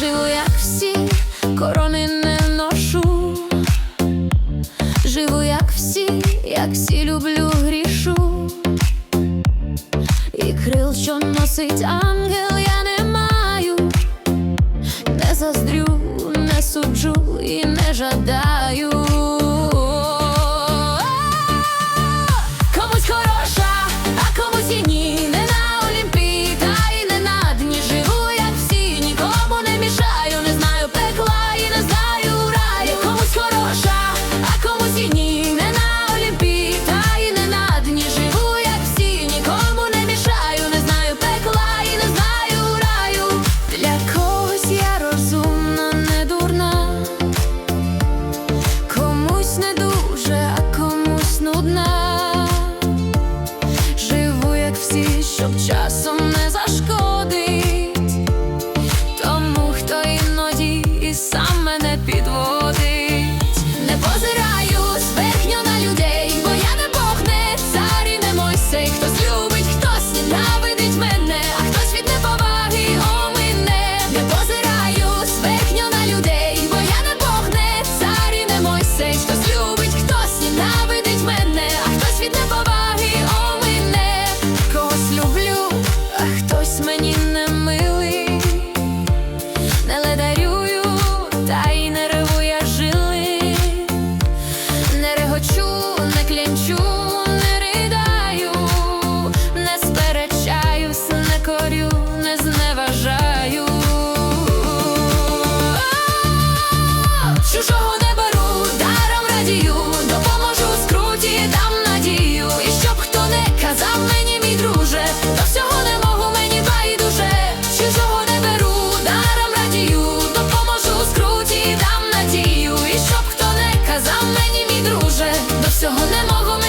Живу, як всі, корони не ношу, живу, як всі, як всі люблю грішу, і крил, що носить ангел, я не маю, не заздрю, не суджу і не жадаю. щоб часом не зашкодив. всього немого.